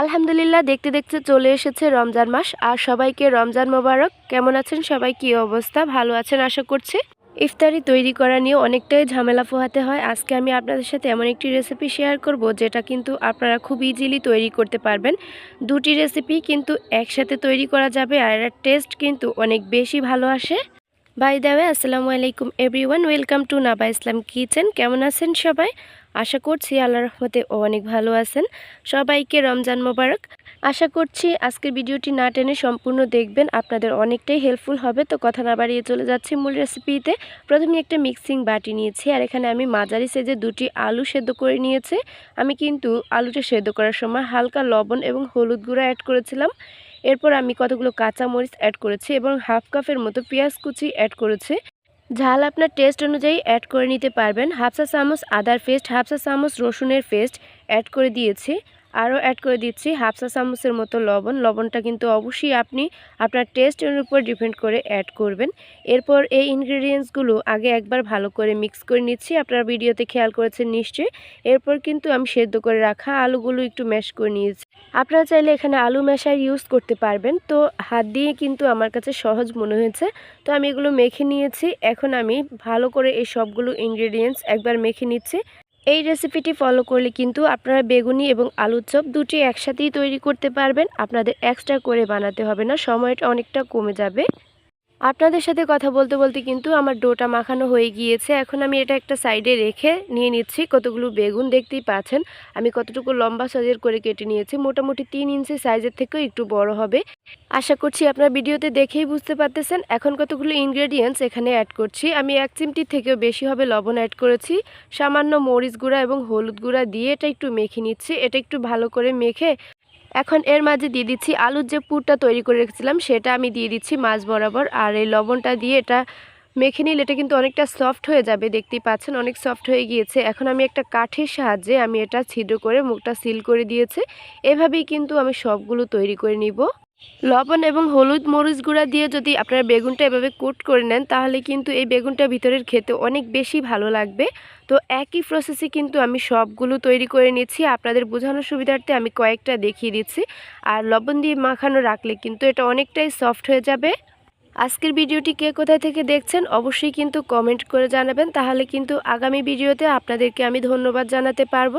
আলহামদুলিল্লাহ, দেখতে দেখতে চলে এসেছে রমজান মাস। আর সবাইকে রমজান মোবারক। কেমন আছেন সবাই? কি অবস্থা? ভালো আছেন আশা করছি। ইফতারি তৈরি করা নিয়ে অনেকটাই ঝামেলা পোহাতে হয়। আজকে আমি আপনাদের সাথে এমন একটি রেসিপি শেয়ার করব, যেটা কিন্তু আপনারা খুব ইজিলি তৈরি করতে পারবেন। দুটি রেসিপি কিন্তু একসাথে তৈরি করা যাবে, আর এর টেস্ট কিন্তু অনেক বেশি ভালো আসে। বাই দেওয়ে আসসালামু আলাইকুম everyone welcome to Naba Islam kitchen কেমন আছেন সবাই? আশা করছি আল্লাহ রহমতে অনেক ভালো আছেন। সবাইকে রমজান মোবারক। আশা করছি আজকের ভিডিওটি না টেনে সম্পূর্ণ দেখবেন। আপনাদের অনেকটাই হেল্পফুল হবে। তো কথা না বাড়িয়ে চলে যাচ্ছি মূল রেসিপিতে প্রথমে একটা মিক্সিং বাটি নিয়েছি। আর এখানে আমি মাঝারি সাইজে দুটি আলু সেদ্ধ করে নিয়েছি। আমি কিন্তু আলুটা সেদ্ধ করার সময় হালকা লবণ এবং হলুদ গুঁড়া অ্যাড করেছিলাম। এরপর আমি কতগুলো কাঁচা মরিচ অ্যাড করেছি এবং হাফ কাপের মতো পেঁয়াজ কুচি অ্যাড করেছি। ঝাল আপনার টেস্ট অনুযায়ী অ্যাড করে নিতে পারবেন। হাফসা চামচ আদার পেস্ট হাফসা চামচ রসুনের পেস্ট অ্যাড করে দিয়েছি। আরও অ্যাড করে দিচ্ছি হাফসা চামচের মতো লবণ। লবণটা কিন্তু অবশ্যই আপনি আপনার টেস্টের উপর ডিপেন্ড করে অ্যাড করবেন। এরপর এই ইনগ্রিডিয়েন্টসগুলো আগে একবার ভালো করে মিক্স করে নিচ্ছি। আপনারা ভিডিওতে খেয়াল করেছেন নিশ্চয়ই। এরপর কিন্তু আমি সেদ্ধ করে রাখা আলুগুলো একটু ম্যাশ করে নিয়েছি। আপনারা চাইলে এখানে আলু ম্যাশার ইউজ করতে পারবেন। তো হাত দিয়ে কিন্তু আমার কাছে সহজ মনে হয়েছে। তো আমি এগুলো মেখে নিয়েছি। এখন আমি ভালো করে এই সবগুলো ইনগ্রিডিয়েন্টস একবার মেখে নিচ্ছি। এই রেসিপিটি ফলো করলে কিন্তু আপনারা বেগুনি এবং আলুর চপ দুটি একসাথেই তৈরি করতে পারবেন। আপনাদের এক্সট্রা করে বানাতে হবে না, সময়টা অনেকটা কমে যাবে। আপনাদের সাথে কথা বলতে বলতে কিন্তু আমার ডোটা মাখানো হয়ে গিয়েছে। এখন আমি এটা একটা সাইডে রেখে নিয়ে নিচ্ছি। কতগুলো বেগুন দেখতেই পাচ্ছেন। আমি কতটুকু লম্বা সাইজের করে কেটে নিয়েছি। মোটামুটি তিন ইঞ্চি সাইজের থেকেও একটু বড় হবে। আশা করছি আপনার ভিডিওতে দেখেই বুঝতে পারতেছেন। এখন কতগুলো ইনগ্রেডিয়েন্টস এখানে অ্যাড করছি। আমি এক চিমটি থেকেও বেশি হবে লবণ অ্যাড করেছি। সামান্য মরিচ গুঁড়া এবং হলুদ গুঁড়া দিয়ে এটা একটু মেখে নিচ্ছি। এটা একটু ভালো করে মেখে এখন এর মাঝে দিয়ে দিচ্ছি আলুর যে পুরটা তৈরি করে রেখেছিলাম, সেটা আমি দিয়ে দিচ্ছি মাছ বরাবর। আর এই লবণটা দিয়ে এটা মেখে নিলে এটা কিন্তু অনেকটা সফট হয়ে যাবে, দেখতেই পাচ্ছেন অনেক সফট হয়ে গিয়েছে। এখন আমি একটা কাঠের সাহায্যে আমি এটা ছিদ্র করে মুখটা সিল করে দিয়েছে। এভাবেই কিন্তু আমি সবগুলো তৈরি করে নিব। লবণ এবং হলুদ মরিচ গুঁড়া দিয়ে যদি আপনারা বেগুনটা এভাবে কোট করে নেন, তাহলে কিন্তু এই বেগুনটা ভিতরের খেতে অনেক বেশি ভালো লাগবে। তো একই প্রসেসে কিন্তু আমি সবগুলো তৈরি করে নিচ্ছি। আপনাদের বোঝানোর সুবিধার্থে আমি কয়েকটা দেখিয়ে দিচ্ছি। আর লবণ দিয়ে মাখানো রাখলে কিন্তু এটা অনেকটাই সফট হয়ে যাবে। আজকের ভিডিওটি কে কোথায় থেকে দেখছেন অবশ্যই কিন্তু কমেন্ট করে জানাবেন। তাহলে কিন্তু আগামী ভিডিওতে আপনাদেরকে আমি ধন্যবাদ জানাতে পারব।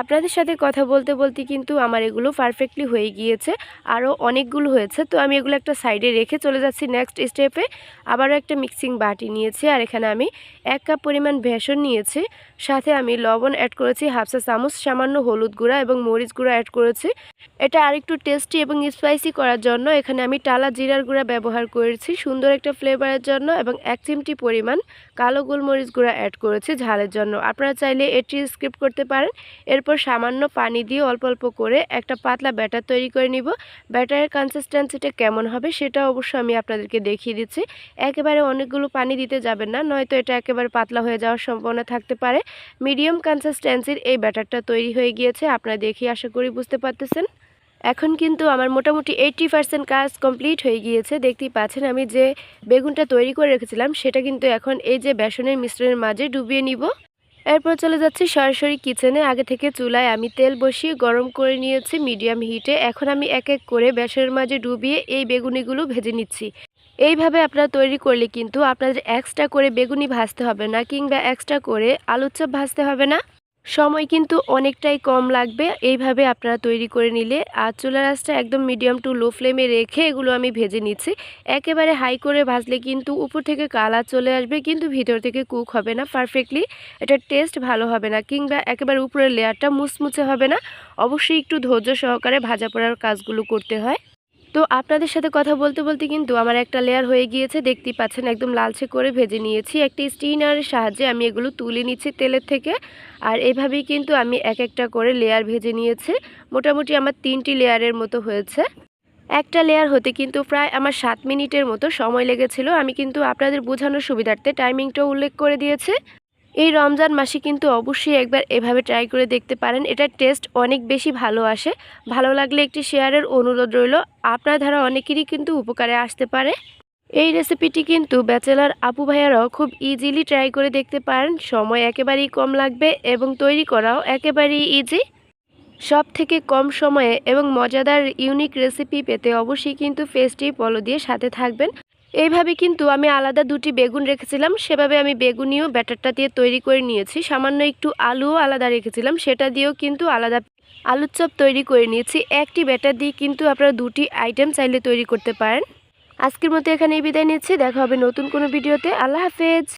আপনাদের সাথে কথা বলতে বলতে কিন্তু আমার এগুলো পারফেক্টলি হয়ে গিয়েছে। আরও অনেকগুলো হয়েছে। তো আমি এগুলো একটা সাইডে রেখে চলে যাচ্ছি নেক্সট স্টেপে আবারও একটা মিক্সিং বাটি নিয়েছি আর এখানে আমি এক কাপ পরিমাণ বেসন নিয়েছি। সাথে আমি লবণ অ্যাড করেছি হাফসা চামচ, সামান্য হলুদ গুঁড়া এবং মরিচ গুঁড়া অ্যাড করেছি। এটা আরেকটু টেস্টি এবং স্পাইসি করার জন্য এখানে আমি টালা জিরার গুঁড়া ব্যবহার করেছি। সুন্দর একটা ফ্লেভারের জন্য এবং এক চিমটি পরিমাণ কালো গোলমরিচ গুঁড়া অ্যাড করেছি ঝালের জন্য। আপনারা চাইলে এটি স্কিপ করতে পারেন। এরপর সামান্য পানি দিয়ে অল্প অল্প করে একটা পাতলা ব্যাটার তৈরি করে নিব। ব্যাটারের কনসিস্টেন্সিটা কেমন হবে সেটা অবশ্য আমি আপনাদেরকে দেখিয়ে দিচ্ছি। একেবারে অনেকগুলো পানি দিতে যাবেন না, নয়তো এটা একেবারে পাতলা হয়ে যাওয়ার সম্ভাবনা থাকতে পারে। মিডিয়াম কনসিস্টেন্সির এই ব্যাটারটা তৈরি হয়ে গিয়েছে। আপনারা দেখি আশা করি বুঝতে পারতেছেন। এখন কিন্তু আমার মোটামুটি এইটটি পার্সেন্ট কাজ কমপ্লিট হয়ে গিয়েছে। দেখতেই পাচ্ছেন আমি যে বেগুনটা তৈরি করে রেখেছিলাম, সেটা কিন্তু এখন এই যে বেসনের মিশ্রণের মাঝে ডুবিয়ে নিব। এরপর চলে যাচ্ছি সরাসরি কিচেনে আগে থেকে চুলায় আমি তেল বসিয়ে গরম করে নিয়েছি মিডিয়াম হিটে এখন আমি এক এক করে বেসনের মাঝে ডুবিয়ে এই বেগুনিগুলো ভেজে নিচ্ছি। এইভাবে আপনারা তৈরি করলে কিন্তু আপনাদের এক্সট্রা করে বেগুনি ভাজতে হবে না, কিংবা এক্সট্রা করে আলুর চপ ভাজতে হবে না। সময় কিন্তু অনেকটাই কম লাগবে, এইভাবে আপনারা তৈরি করে নিলে। আর চুলার আঁচটা একদম মিডিয়াম টু লো ফ্লেমে রেখে এগুলো আমি ভেজে নিচ্ছি। একেবারে হাই করে ভাজলে কিন্তু উপর থেকে কালার চলে আসবে, কিন্তু ভিতর থেকে কুক হবে না পারফেক্টলি এটার টেস্ট ভালো হবে না কিংবা একেবারে উপরের লেয়ারটা মুচমুচে হবে না। অবশ্যই একটু ধৈর্য সহকারে ভাজা পড়ার কাজগুলো করতে হয়। তো আপনাদের সাথে কথা বলতে বলতে কিন্তু আমার একটা লেয়ার হয়ে গিয়েছে। দেখতেই পাচ্ছেন, একদম লালচে করে ভেজে নিয়েছি। একটি স্টিনারের সাহায্যে আমি এগুলো তুলে নিচ্ছি তেলের থেকে। আর এভাবেই কিন্তু আমি এক একটা করে লেয়ার ভেজে নিয়েছি। মোটামুটি আমার তিনটি লেয়ারের মতো হয়েছে। একটা লেয়ার হতে কিন্তু প্রায় আমার সাত মিনিটের মতো সময় লেগেছিল। আমি কিন্তু আপনাদের বোঝানোর সুবিধার্থে টাইমিংটা উল্লেখ করে দিয়েছি। এই রমজান মাসে কিন্তু অবশ্যই একবার এভাবে ট্রাই করে দেখতে পারেন। এটার টেস্ট অনেক বেশি ভালো আসে। ভালো লাগলে একটি শেয়ারের অনুরোধ রইল। আপনার ধারা অনেকেরই কিন্তু উপকারে আসতে পারে। এই রেসিপিটি কিন্তু ব্যাচেলার আপু ভাইয়ারাও খুব ইজিলি ট্রাই করে দেখতে পারেন। সময় একেবারেই কম লাগবে এবং তৈরি করাও একেবারেই ইজি সব থেকে কম সময়ে এবং মজাদার ইউনিক রেসিপি পেতে অবশ্যই কিন্তু ফেসটি ফলো দিয়ে সাথে থাকবেন। এইভাবে কিন্তু আমি আলাদা দুটি বেগুন রেখেছিলাম। সেভাবে আমি বেগুনিও ব্যাটারটা দিয়ে তৈরি করে নিয়েছি। সামান্য একটু আলুও আলাদা রেখেছিলাম। সেটা দিয়েও কিন্তু আলাদা আলুর চপ তৈরি করে নিয়েছি। একটি ব্যাটার দিয়ে কিন্তু আপনারা দুটি আইটেম চাইলে তৈরি করতে পারেন। আজকের মতো এখানেই বিদায় নিচ্ছি। দেখা হবে নতুন কোনো ভিডিওতে। আল্লাহ হাফেজ।